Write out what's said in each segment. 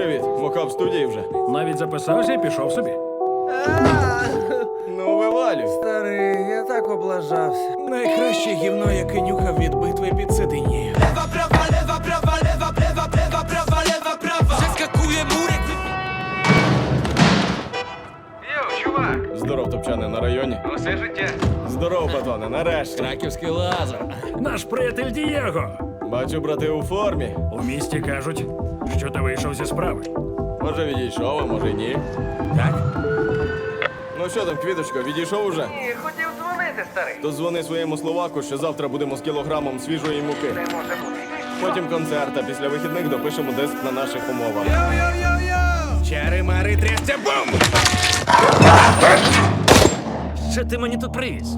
Привіт, Мока в студії вже. Навіть записався і пішов собі. Ну, вивалюй. Старий, я так облажався. Найкраще гівно, яке нюхав від битви під сидинєю. Йоу, чувак, Здоров, топчане, на районі. усе життя. Здоров, батоне, нарешті. Краківський лазер. Наш приятель Дієго. Бачу, брати у формі. У місті кажуть, що ти вийшов зі справи. Може відійшов, а може ні. Так? Ну що там, квіточко, відійшов уже? Ні, хотів дзвонити, старий. То дзвони своєму словаку, що завтра будемо з кілограмом свіжої муки. Не може бути. Потім концерт, а після вихідних допишемо диск на наших умовах. Йо-йо-йо-йо! Чари мари трясця бум! Що ти мені тут привіз?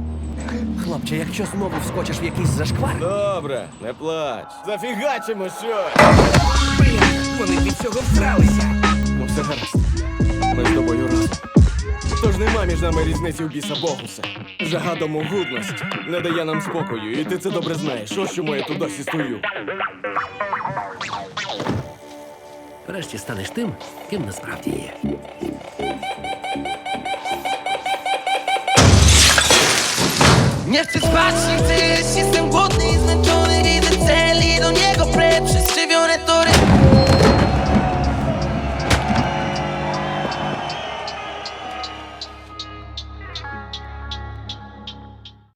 Хлопче, якщо знову вскочиш в якийсь зашквар, Добре, не плач. Зафігачимо щось. Блін, вони від цього всралися. Ну все гаразд. Ми з тобою разом. Тож нема між нами різниці в біса Богуса. Жага до могутності не дає нам спокою, і ти це добре знаєш. Ось чому я тут досі стою. врешті станеш тим, ким насправді є. Nie chcę spać, nie chcę jeść, jestem głodny i zmęczony Widzę cel i do niego prę Przestrzewione tory